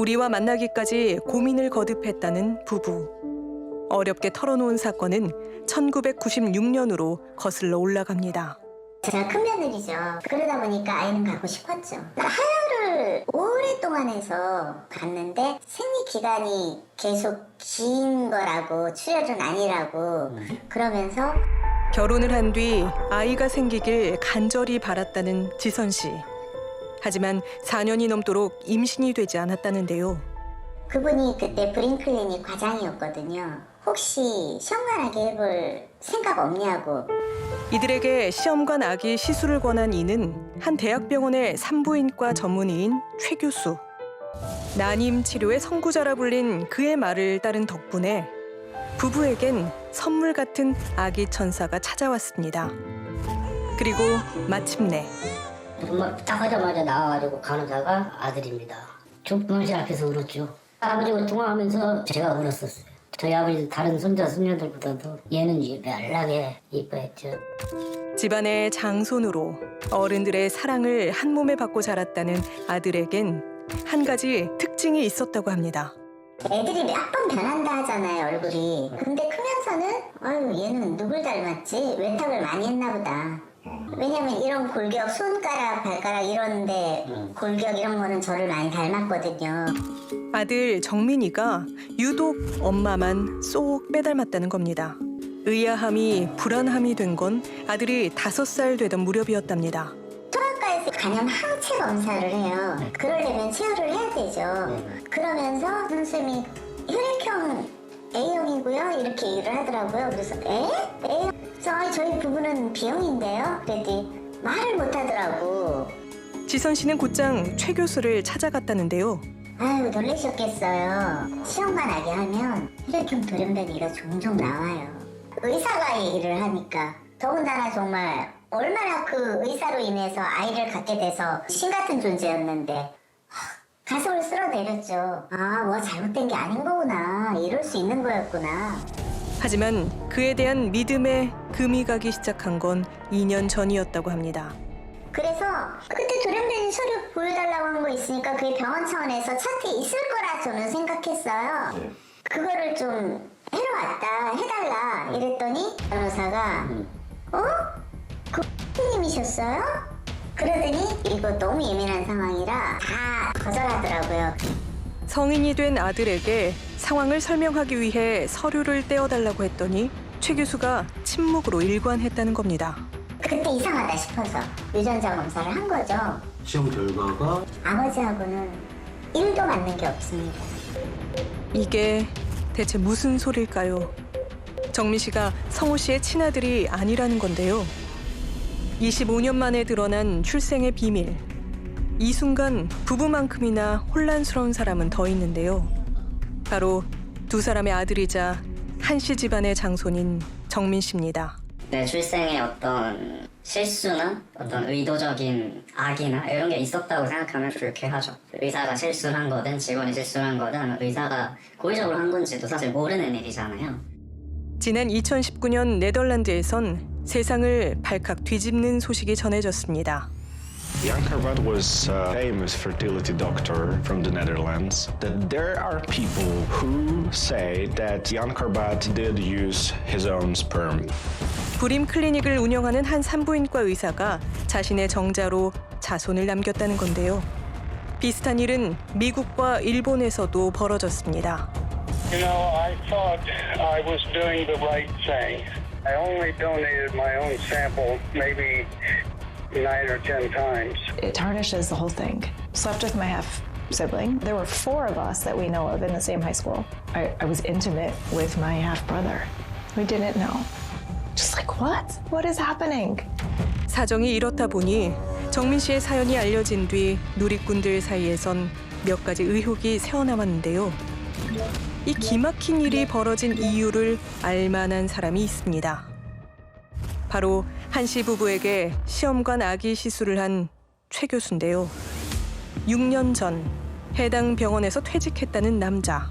우리와 만나기까지 고민을 거듭했다는 부부. 어렵게 털어놓은 사건은 1996년으로 거슬러 올라갑니다. 제가 큰 며느리죠. 그러다 보니까 아이는 갖고 싶었죠. 하혈을 오랫동안 해서 갔는데 생리 기간이 계속 긴 거라고 출혈은 아니라고 그러면서 결혼을 한 뒤 아이가 생기길 간절히 바랐다는 지선 씨. 하지만 4년이 넘도록 임신이 되지 않았다는데요. 그분이 그때 브링클리닉 과장이었거든요. 혹시 시험관하게 해볼 생각 없냐고 이들에게 시험관 아기 시술을 권한 이는 한 대학병원의 산부인과 전문의인 최 교수. 난임 치료의 선구자라 불린 그의 말을 따른 덕분에 부부에겐 선물 같은 아기 천사가 찾아왔습니다. 그리고 마침내 정말 딱 하자마자 나와가지고 간호사가 아들입니다. 조금씩 앞에서 울었죠. 아버지가 통화하면서 제가 울었었어요. 저희 아버지 다른 손자 손녀들보다도 얘는 유별나게 이뻐했죠. 집안의 장손으로 어른들의 사랑을 한 몸에 받고 자랐다는 아들에겐 한 가지 특징이 있었다고 합니다. 애들이 몇번 변한다 하잖아요 얼굴이 근데 크면서는 아유 얘는 누굴 닮았지 외탁을 많이 했나 보다 왜냐면 이런 골격 손가락 발가락 이런데 골격 이런 거는 저를 많이 닮았거든요 아들 정민이가 유독 엄마만 쏙 빼닮았다는 겁니다. 의아함이 불안함이 된 건 아들이 다섯 살 되던 무렵이었답니다. 소아과에서 간염 항체 검사를 해요 그러려면 체열을 해야 되죠 그러면서 선생님이 혈액형 A형이고요 이렇게 얘기를 하더라고요 그래서 에? A형? 저, 저희 부부는 B형인데요 그랬더니 말을 못 하더라고 지선 씨는 곧장 최 교수를 찾아갔다는데요. 아유 놀라셨겠어요. 시험관 하게 하면 혈액형 돌연변이가 종종 나와요. 의사가 얘기를 하니까 더군다나 정말 얼마나 그 의사로 인해서 아이를 갖게 돼서 신 같은 존재였는데 하, 가슴을 쓸어내렸죠. 아, 뭐 잘못된 게 아닌 거구나. 이럴 수 있는 거였구나. 하지만 그에 대한 믿음에 금이 가기 시작한 건 2년 전이었다고 합니다. 그래서 그때 돌연변이 서류 보여달라고 한 거 있으니까 그게 병원 차원에서 차트에 있을 거라 저는 생각했어요. 그거를 좀 해러 왔다 해달라 이랬더니 변호사가 어? 그 님이셨어요? 그러더니 이거 너무 예민한 상황이라 다 거절하더라고요. 성인이 된 아들에게 상황을 설명하기 위해 서류를 떼어달라고 했더니 최 교수가 침묵으로 일관했다는 겁니다. 그때 이상하다 싶어서 유전자 검사를 한 거죠. 시험 결과가 아버지하고는 일도 맞는 게 없습니다. 이게 대체 무슨 소릴까요? 정민 씨가 성호 씨의 친아들이 아니라는 건데요. 25년 만에 드러난 출생의 비밀. 이 순간 부부만큼이나 혼란스러운 사람은 더 있는데요. 바로 두 사람의 아들이자 한씨 집안의 장손인 정민 씨입니다. 내 출생에 어떤 실수나 어떤 의도적인 악이나 이런 게 있었다고 생각하면 불쾌하죠. 의사가 실수를 한 거든 직원이 실수를 한 거든 의사가 고의적으로 한 건지도 사실 모르는 일이잖아요. 지난 2019년 네덜란드에선 세상을 발칵 뒤집는 소식이 전해졌습니다. Jan Karvat was a famous fertility doctor from the Netherlands. That there are people who say that Jan Karvat did use his own sperm. 불임 클리닉을 운영하는 한 산부인과 의사가 자신의 정자로 자손을 남겼다는 건데요. 비슷한 일은 미국과 일본에서도 벌어졌습니다. You know, I thought I was doing the right thing. I only donated my own sample maybe nine or ten times. it tarnishes the whole thing. Slept with my half sibling. There were four of us that we know of in the same high school. I, I was intimate with my half brother. We didn't know. Just like, what? What is happening? 사정이 이렇다 보니 정민 씨의 사연이 알려진 뒤 누리꾼들 사이에선 몇 가지 의혹이 새어나왔는데요. 이 기막힌 일이 벌어진 이유를 알 만한 사람이 있습니다. 바로 한 씨 부부에게 시험관 아기 시술을 한 최 교수인데요. 6년 전 해당 병원에서 퇴직했다는 남자.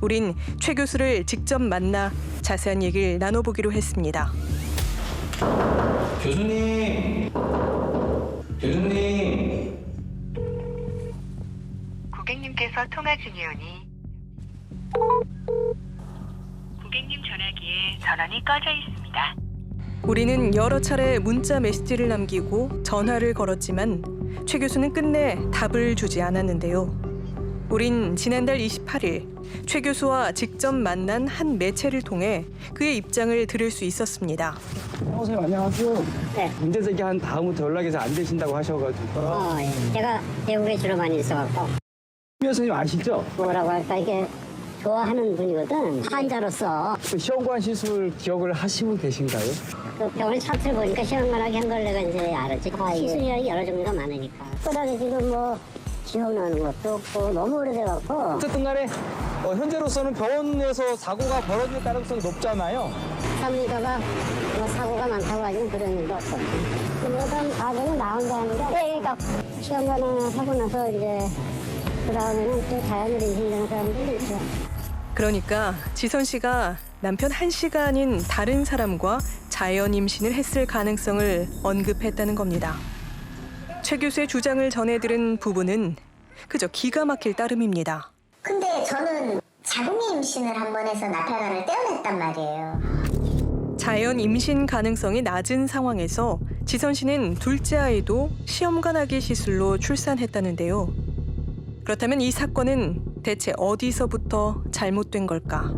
우린 최 교수를 직접 만나 자세한 얘기를 나눠보기로 했습니다. 교수님 교수님 고객님 고객님께서 통화 중이오니 고객님 전화기에 전원이 꺼져 있습니다. 우리는 여러 차례 문자 메시지를 남기고 전화를 걸었지만 최 교수는 끝내 답을 주지 않았는데요. 우린 지난달 28일 최 교수와 직접 만난 한 매체를 통해 그의 입장을 들을 수 있었습니다. 선생님 안녕하세요. 네. 문제 제기한 다음부터 연락이 잘 안 되신다고 하셔가지고 어, 예. 제가 외국에 주로 많이 있어갖고 미 교수님 아시죠? 뭐라고 할까 이게 좋아하는 분이거든. 환자로서. 그 시험관 시술 기억을 하시고 계신가요? 그 병원 차트를 보니까 시험관하게 한 걸 내가 이제 알았지. 시술이라는 여러 종류가 많으니까. 그다음에 지금 뭐 기억나는 것도 없고 너무 오래돼갖고. 어쨌든 간에 어, 현재로서는 병원에서 사고가 벌어질 가능성이 높잖아요. 사무니까가 뭐 사고가 많다고 하지는 그런 일도 없었고. 그러던 과정은 나 혼자 하는데 네, 그러니까 시험관을 하고 나서 이제 그 다음에는 또 자연으로 인생되는 사람들도 있죠 그러니까 지선 씨가 남편 한 씨가 아닌 다른 사람과 자연 임신을 했을 가능성을 언급했다는 겁니다. 최 교수의 주장을 전해 들은 부부는 그저 기가 막힐 따름입니다. 근데 저는 자궁 임신을 한 번 해서 나팔관을 떼어냈단 말이에요. 자연 임신 가능성이 낮은 상황에서 지선 씨는 둘째 아이도 시험관하기 시술로 출산했다는데요. 그렇다면 이 사건은 대체 어디서부터 잘못된 걸까?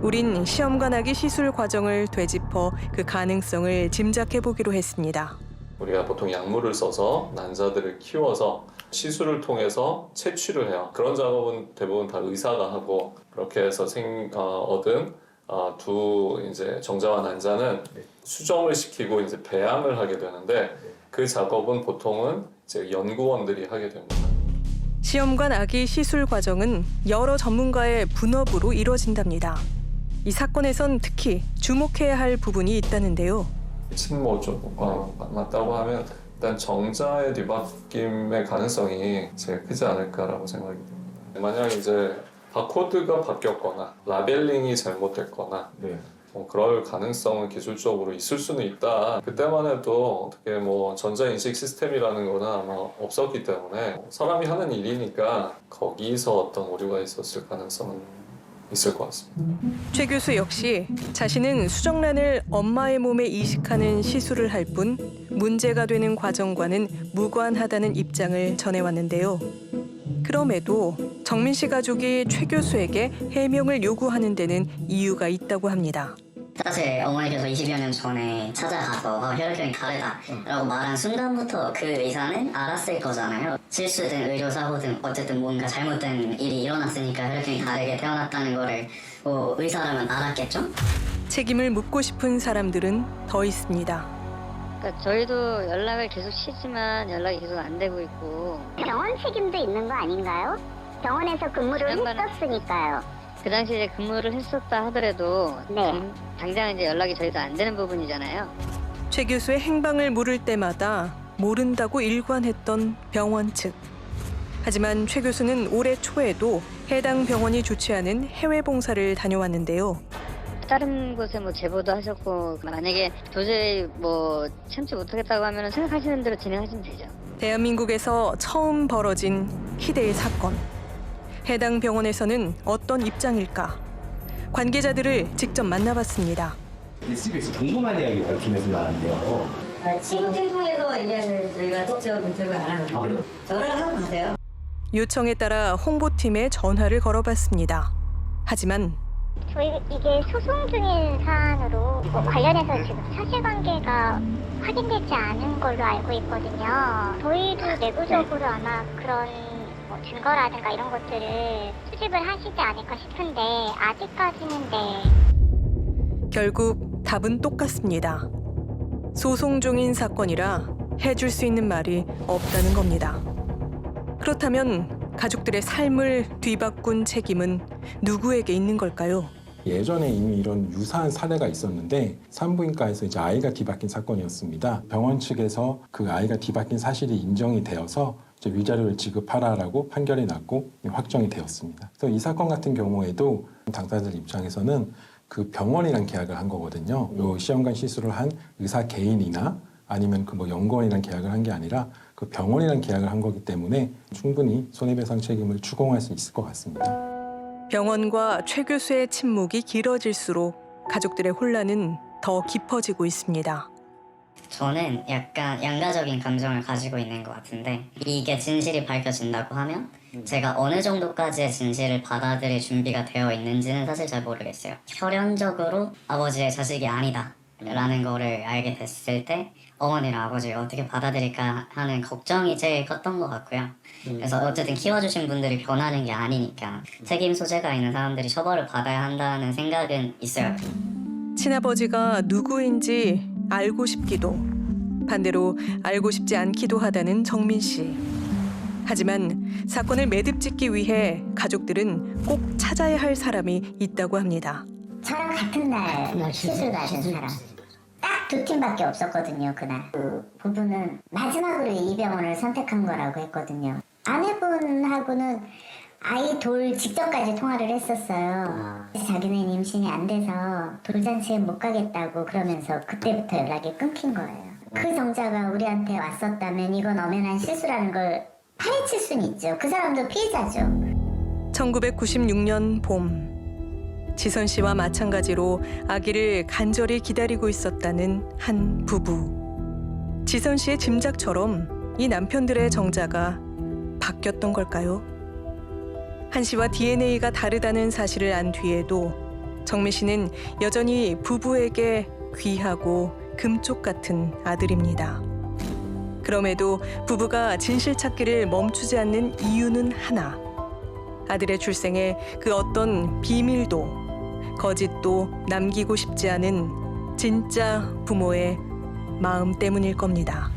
우린 시험관하기 시술 과정을 되짚어 그 가능성을 짐작해 보기로 했습니다. 우리가 보통 약물을 써서 난자들을 키워서 시술을 통해서 채취를 해요. 그런 작업은 대부분 다 의사가 하고 그렇게 해서 생 어, 얻은 어, 두 이제 정자와 난자는 수정을 시키고 이제 배양을 하게 되는데 그 작업은 보통은 이제 연구원들이 하게 됩니다. 시험관 아기 시술 과정은 여러 전문가의 분업으로 이뤄진답니다. 이 사건에선 특히 주목해야 할 부분이 있다는데요. 친모 쪽 어, 맞다고 하면 일단 정자의 뒤바뀜의 가능성이 제일 크지 않을까라고 생각이 듭니다. 만약 이제 바코드가 바뀌었거나 라벨링이 잘못됐거나 뭐 그럴 가능성은 기술적으로 있을 수는 있다. 그때만 해도 어떻게 뭐 전자인식 시스템이라는 거는 아마 없었기 때문에 사람이 하는 일이니까 거기서 어떤 오류가 있었을 가능성은 있을 것 같습니다. 최 교수 역시 자신은 수정란을 엄마의 몸에 이식하는 시술을 할 뿐 문제가 되는 과정과는 무관하다는 입장을 전해왔는데요. 그럼에도 정민 씨 가족이 최 교수에게 해명을 요구하는 데는 이유가 있다고 합니다. 사실 어머니께서 20여 년 전에 찾아가서 어, 혈액형이 다르다 라고 말한 순간부터 그 의사는 알았을 거잖아요. 실수든 의료사고든 어쨌든 뭔가 잘못된 일이 일어났으니까 혈액형이 다르게 태어났다는 거를 뭐 의사라면 알았겠죠? 책임을 묻고 싶은 사람들은 더 있습니다. 그러니까 저희도 연락을 계속 치지만 연락이 계속 안 되고 있고 병원 책임도 있는 거 아닌가요? 병원에서 근무를 지난번에- 했었으니까요. 그 당시 이제 근무를 했었다 하더라도 네. 당- 당장 이제 연락이 저희도 안 되는 부분이잖아요. 최 교수의 행방을 물을 때마다 모른다고 일관했던 병원 측. 하지만 최 교수는 올해 초에도 해당 병원이 주최하는 해외 봉사를 다녀왔는데요. 다른 곳에 뭐 제보도 하셨고 만약에 도저히 뭐 참지 못하겠다고 하면 생각하시는 대로 진행하시면 되죠. 대한민국에서 처음 벌어진 희대의 사건. 해당 병원에서는 어떤 입장일까? 관계자들을 직접 만나봤습니다. SBS 궁금한 이야기 밝히면서 나왔는데요. 친구들 통해서 이제 저희가 직접 인터뷰를 안 하는 전화를 하고 가세요 요청에 따라 홍보팀에 전화를 걸어봤습니다. 하지만 저희 이게 소송 중인 사안으로 뭐 관련해서 지금 사실관계가 확인되지 않은 걸로 알고 있거든요. 저희도 내부적으로 아마 그런 뭐 증거라든가 이런 것들을 수집을 하시지 않을까 싶은데 아직까지는 네. 결국 답은 똑같습니다. 소송 중인 사건이라 해줄 수 있는 말이 없다는 겁니다. 그렇다면 가족들의 삶을 뒤바꾼 책임은 누구에게 있는 걸까요? 예전에 이미 이런 유사한 사례가 있었는데 산부인과에서 이제 아이가 뒤바뀐 사건이었습니다. 병원 측에서 그 아이가 뒤바뀐 사실이 인정이 되어서 위자료를 지급하라라고 판결이 났고 확정이 되었습니다. 그래서 이 사건 같은 경우에도 당사자들 입장에서는 그 병원이랑 계약을 한 거거든요. 요 시험관 시술을 한 의사 개인이나 아니면 그 뭐 연구원이랑 계약을 한 게 아니라 그 병원이랑 계약을 한 거기 때문에 충분히 손해배상 책임을 추궁할 수 있을 것 같습니다. 병원과 최 교수의 침묵이 길어질수록 가족들의 혼란은 더 깊어지고 있습니다. 저는 약간 양가적인 감정을 가지고 있는 것 같은데 이게 진실이 밝혀진다고 하면 제가 어느 정도까지의 진실을 받아들일 준비가 되어 있는지는 사실 잘 모르겠어요. 혈연적으로 아버지의 자식이 아니다 라는 거를 알게 됐을 때 어머니랑 아버지를 어떻게 받아들일까 하는 걱정이 제일 컸던 것 같고요. 그래서 어쨌든 키워주신 분들이 변하는 게 아니니까 책임 소재가 있는 사람들이 처벌을 받아야 한다는 생각은 있어요. 친아버지가 누구인지 알고 싶기도 반대로 알고 싶지 않기도 하다는 정민 씨. 하지만 사건을 매듭짓기 위해 가족들은 꼭 찾아야 할 사람이 있다고 합니다. 저랑 같은 날 수술 가신 사람 딱 두 팀밖에 없었거든요 그날 그 부부는 마지막으로 이 병원을 선택한 거라고 했거든요 아내분하고는 아이 돌 직전까지 통화를 했었어요. 자기는 임신이 안 돼서 돌잔치에 못 가겠다고 그러면서 그때부터 연락이 끊긴 거예요. 그 정자가 우리한테 왔었다면 이건 엄연한 실수라는 걸 파헤칠 수는 있죠. 그 사람도 피해자죠. 1996년 봄. 지선 씨와 마찬가지로 아기를 간절히 기다리고 있었다는 한 부부. 지선 씨의 짐작처럼 이 남편들의 정자가 바뀌었던 걸까요? 한 씨와 DNA가 다르다는 사실을 안 뒤에도 정민 씨는 여전히 부부에게 귀하고 금쪽 같은 아들입니다. 그럼에도 부부가 진실 찾기를 멈추지 않는 이유는 하나. 아들의 출생에 그 어떤 비밀도 거짓도 남기고 싶지 않은 진짜 부모의 마음 때문일 겁니다.